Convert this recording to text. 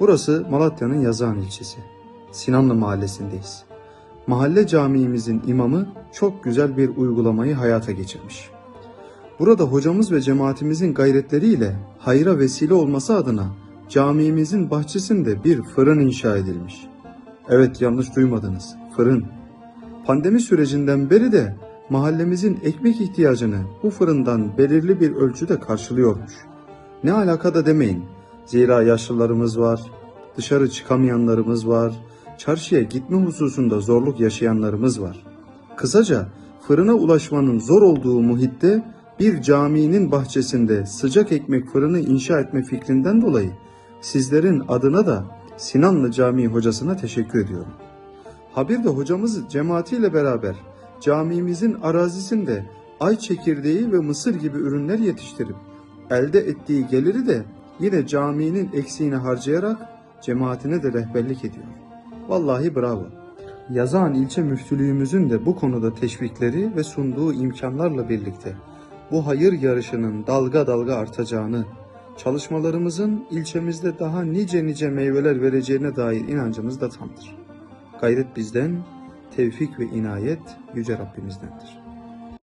Burası Malatya'nın Yazıhan ilçesi. Sinanlı mahallesindeyiz. Mahalle camimizin imamı çok güzel bir uygulamayı hayata geçirmiş. Burada hocamız ve cemaatimizin gayretleriyle hayra vesile olması adına camimizin bahçesinde bir fırın inşa edilmiş. Evet yanlış duymadınız. Fırın. Pandemi sürecinden beri de mahallemizin ekmek ihtiyacını bu fırından belirli bir ölçüde karşılıyormuş. Ne alakada demeyin. Zira yaşlılarımız var, dışarı çıkamayanlarımız var, çarşıya gitme hususunda zorluk yaşayanlarımız var. Kısaca fırına ulaşmanın zor olduğu muhitte bir caminin bahçesinde sıcak ekmek fırını inşa etme fikrinden dolayı sizlerin adına da Sinanlı Camii hocasına teşekkür ediyorum. Habir de hocamız cemaatiyle beraber camimizin arazisinde ay çekirdeği ve mısır gibi ürünler yetiştirip elde ettiği geliri de yine caminin eksiğini harcayarak cemaatine de rehberlik ediyor. Vallahi bravo. Yazan ilçe müftülüğümüzün de bu konuda teşvikleri ve sunduğu imkanlarla birlikte bu hayır yarışının dalga dalga artacağını, çalışmalarımızın ilçemizde daha nice nice meyveler vereceğine dair inancımız da tamdır. Gayret bizden, tevfik ve inayet yüce Rabbimizdendir.